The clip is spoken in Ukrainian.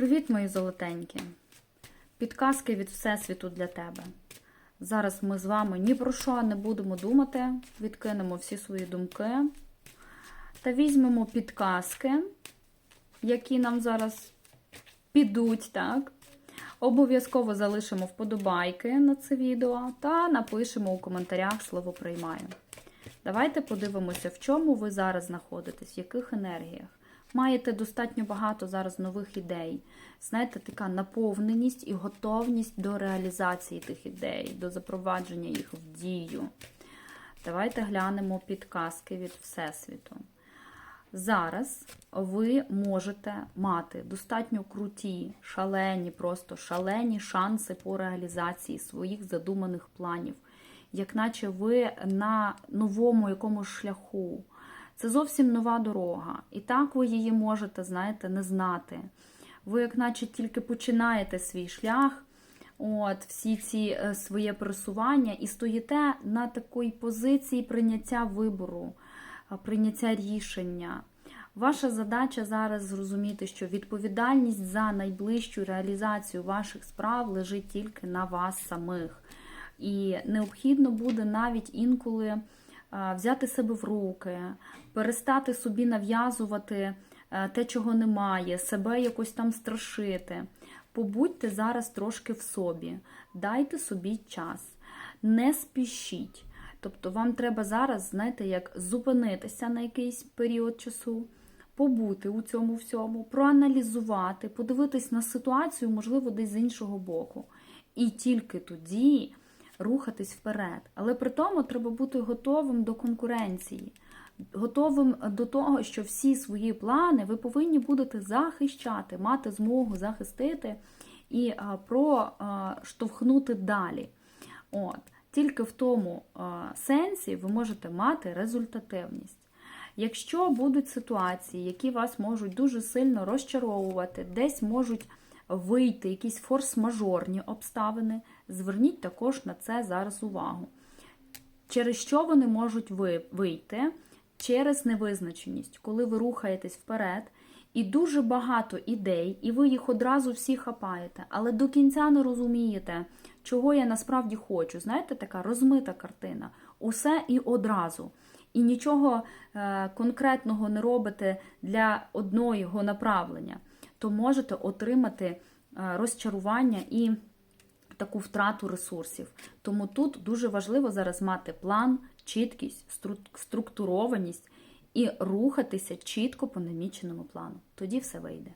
Привіт, мої золотенькі! Підказки від Всесвіту для тебе. Зараз ми з вами ні про що не будемо думати, відкинемо всі свої думки та візьмемо підказки, які нам зараз підуть, так? Обов'язково залишимо вподобайки на це відео та напишемо у коментарях слово приймаю. Давайте подивимося, в чому ви зараз знаходитесь, в яких енергіях. Маєте достатньо багато зараз нових ідей. Знаєте, така наповненість і готовність до реалізації тих ідей, до запровадження їх в дію. Давайте глянемо підказки від Всесвіту. Зараз ви можете мати достатньо круті, шалені, просто шалені шанси по реалізації своїх задуманих планів, як наче ви на новому якомусь шляху. Це зовсім нова дорога. І так ви її можете, знаєте, не знати. Ви, як наче, тільки починаєте свій шлях, от, всі ці е, своє пересування, і стоїте на такій позиції прийняття вибору, е, прийняття рішення. Ваша задача зараз зрозуміти, що відповідальність за найближчу реалізацію ваших справ лежить тільки на вас самих. І необхідно буде навіть інколи взяти себе в руки, перестати собі нав'язувати те, чого немає, себе якось там страшити. Побудьте зараз трошки в собі, дайте собі час, не спішіть. Тобто вам треба зараз, знаєте, як зупинитися на якийсь період часу, побути у цьому всьому, проаналізувати, подивитись на ситуацію, можливо, десь з іншого боку. І тільки тоді рухатись вперед. Але при тому треба бути готовим до конкуренції, готовим до того, що всі свої плани ви повинні будете захищати, мати змогу захистити і проштовхнути далі. От. Тільки в тому сенсі ви можете мати результативність. Якщо будуть ситуації, які вас можуть дуже сильно розчаровувати, десь можуть вийти якісь форс-мажорні обставини, зверніть також на це зараз увагу. Через що вони можуть вийти? Через невизначеність, коли ви рухаєтесь вперед, і дуже багато ідей, і ви їх одразу всі хапаєте, але до кінця не розумієте, чого я насправді хочу. Знаєте, така розмита картина. Усе і одразу. І нічого е, конкретного не робите для одного направлення то можете отримати е, розчарування і таку втрату ресурсів. Тому тут дуже важливо зараз мати план, чіткість, структурованість і рухатися чітко по наміченому плану. Тоді все вийде.